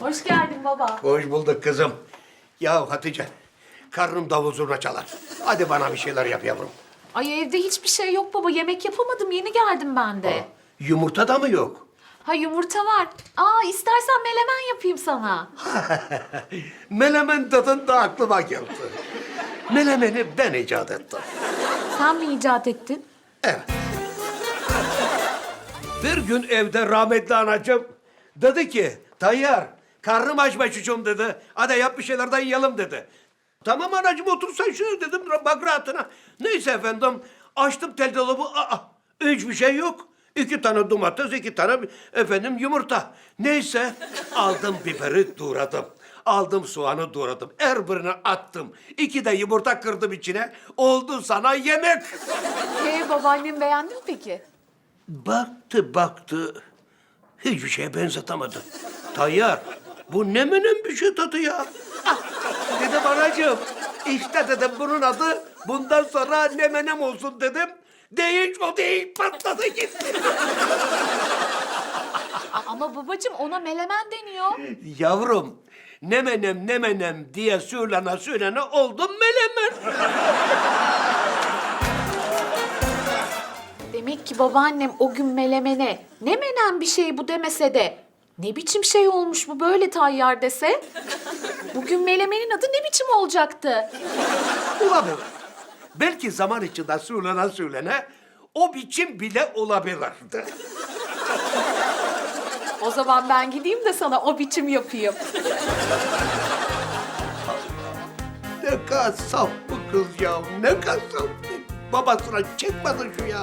Hoş geldin baba. Hoş bulduk kızım. Ya Hatice, karnım davul zurna çalar. Hadi bana bir şeyler yap yavrum. Ay evde hiçbir şey yok baba. Yemek yapamadım. Yeni geldim ben de. Yumurta da mı yok? Ha yumurta var. Aa istersen melemen yapayım sana. Melemen tadında aklıma geldi. Melemeni ben icat ettim. Sen mi icat ettin? Evet. Bir gün evde rahmetli anacığım dedi ki, Tayyar, karnım aç be çocuğum dedi. Hadi yap bir şeylerden yiyelim dedi. Tamam anacığım otur sen şöyle dedim, bak rahatına. Neyse efendim, açtım tel dolabı, aa, hiçbir şey yok. İki tane domates, iki tane efendim yumurta. Neyse, aldım biberi doğradım. Aldım soğanı doğradım. Her birini attım. İki de yumurta kırdım içine. Oldu sana yemek. Ee babaannem beğendi mi peki? Baktı baktı. Hiçbir şeye benzetemedi. Tayyar bu ne menem bir şey tadı ya. Ah, dedim anacığım işte dedim bunun adı bundan sonra ne menem olsun dedim. Değil o değil patladı gitti. Ama babacığım ona melemen deniyor. Yavrum ne menem ne menem diye söylene söylene oldum melemen. Demek ki babaannem o gün melemene ne menen bir şey bu demese de ne biçim şey olmuş bu böyle tayyar dese? Bugün melemenin adı ne biçim olacaktı? Olabilir. Belki zaman içinde söylene söylene o biçim bile olabilirdi. O zaman ben gideyim de sana o biçim yapayım. Ne kadar saf bu kız ya. Ne kadar saf. Babasına çekmedi şu ya.